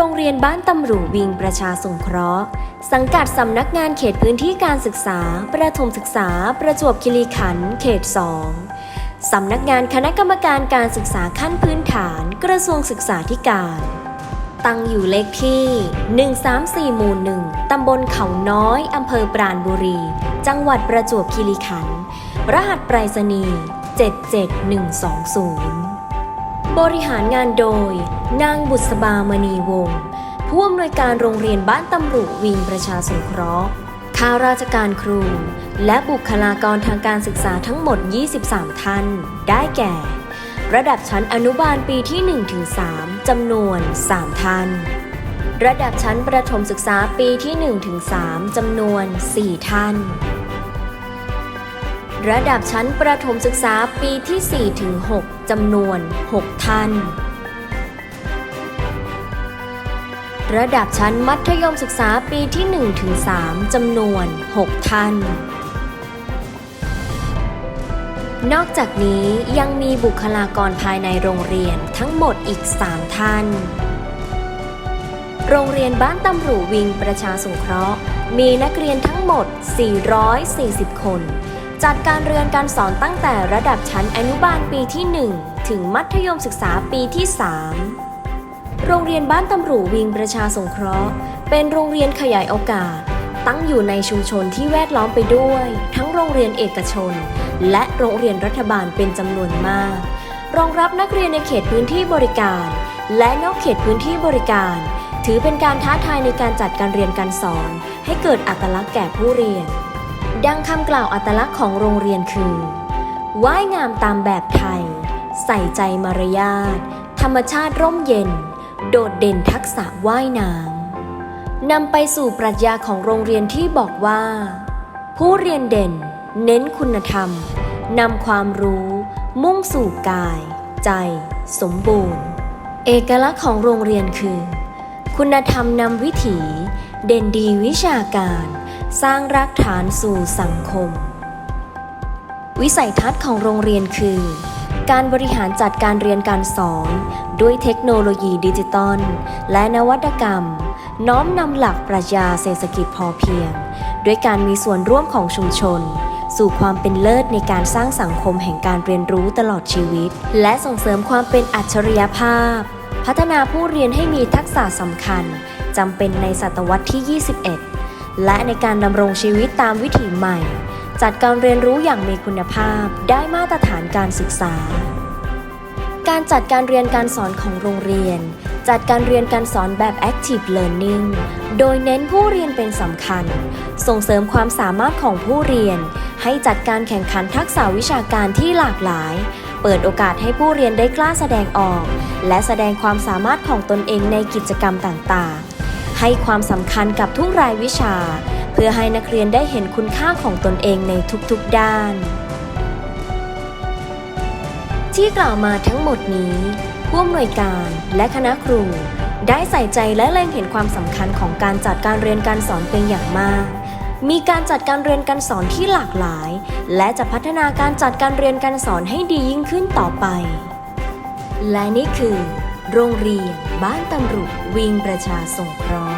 โรงเรียนบ้านตำรูวิงประชาสงเคราะห์ สังกัดสำนักงานเขตพื้นที่การศึกษา ประถมศึกษา ประจวบคีรีขันธ์เขต 2 สำนักงานคณะกรรมการการศึกษาขั้นพื้นฐาน กระทรวงศึกษาธิการ ตั้งอยู่เลขที่ 134 หมู่ 1 ตำบลเขาน้อย อำเภอปราณบุรี จังหวัดประจวบคีรีขันธ์ รหัสไปรษณีย์ 77120 บริหารงานโดย นางบุษบามณีวงศ์ผู้อำนวยการโรงเรียนบ้านตำรุวิงประชาสงเคราะห์ข้าราชการครู และบุคลากรทางการศึกษาทั้งหมด 23 ท่าน ได้แก่ ระดับชั้นอนุบาลปีที่ 1-3 จำนวน 3 ท่าน ระดับชั้นประถมศึกษาปีที่ 1-3 จำนวน 4 ท่าน ระดับชั้นประถมศึกษาปีที่ 4 ถึง 6 จำนวน 6 ท่าน ระดับชั้นมัธยมศึกษาปีที่ 1 ถึง 3 จำนวน 6 ท่าน นอกจากนี้ยังมีบุคลากรภายในโรงเรียนทั้งหมดอีก 3 ท่านโรงเรียนบ้านตำรูวิงประชาสงเคราะห์ มีนักเรียนทั้งหมด 440 คน จัดการเรียนการสอนตั้งแต่ระดับชั้นอนุบาลปีที่ 1 ถึงมัธยมศึกษาปีที่ 3 โรงเรียนบ้านตำรูวิงประชาสงเคราะห์ เป็นโรงเรียนขยายโอกาส ตั้งอยู่ในชุมชนที่แวดล้อมไปด้วย ทั้งโรงเรียนเอกชน และโรงเรียนรัฐบาลเป็นจำนวนมาก รองรับนักเรียนในเขตพื้นที่บริการ และนอกเขตพื้นที่บริการ ถือเป็นการท้าทายในการจัดการเรียนการสอน ให้เกิดอัตลักษณ์แก่ผู้เรียน ดังคำกล่าวอัตลักษณ์ของโรงเรียนคือ ว่ายงามตามแบบไทย ใส่ใจมารยาท ธรรมชาติร่มเย็น โดดเด่นทักษะว่ายน้ำนำไปสู่ปรัชญาของโรงเรียนที่บอกว่า ผู้เรียนเด่น เน้นคุณธรรมนำความรู้ มุ่งสู่กาย ใจ สมบูรณ์ เอกลักษณ์ของโรงเรียนคือ คุณธรรมนำวิถี เด่นดีวิชาการ สร้างรากฐานสู่สังคม วิสัยทัศน์ของโรงเรียนคือ การบริหารจัดการเรียนการสอน ด้วยเทคโนโลยีดิจิตอลและนวัตกรรม น้อมนำหลักปรัชญาเศรษฐกิจพอเพียง ด้วยการมีส่วนร่วมของชุมชนสู่ความเป็นเลิศในการสร้างสังคมแห่งการเรียนรู้ตลอดชีวิต และส่งเสริมความเป็นอัจฉริยภาพ พัฒนาผู้เรียนให้มีทักษะสำคัญจำเป็นในศตวรรษที่ 21 และในการดำรงชีวิตตามวิถีใหม่ จัดการเรียนรู้อย่างมีคุณภาพได้มาตรฐานการศึกษา การจัดการเรียนการสอนของโรงเรียน จัดการเรียนการสอนแบบ active learning โดยเน้นผู้เรียนเป็นสำคัญ ส่งเสริมความสามารถของผู้เรียน ให้จัดการแข่งขันทักษะวิชาการที่หลากหลาย เปิดโอกาสให้ผู้เรียนได้กล้าแสดงออก และแสดงความสามารถของตนเองในกิจกรรมต่างๆ ให้ความสำคัญกับทุกรายวิชา เพื่อให้นักเรียนได้เห็นคุณค่าของตนเองในทุกๆด้าน ที่กล่าวมาทั้งหมดนี้ ผู้อำนวยการและคณะครู ได้ใส่ใจและเล็งเห็นความสำคัญของการจัดการเรียนการสอนเป็นอย่างมาก มีการจัดการเรียนการสอนที่หลากหลาย และจะพัฒนาการจัดการเรียนการสอนให้ดียิ่งขึ้นต่อไป และนี่คือ โรงเรียน บ้านตำรุวิงประชาสงเคราะห์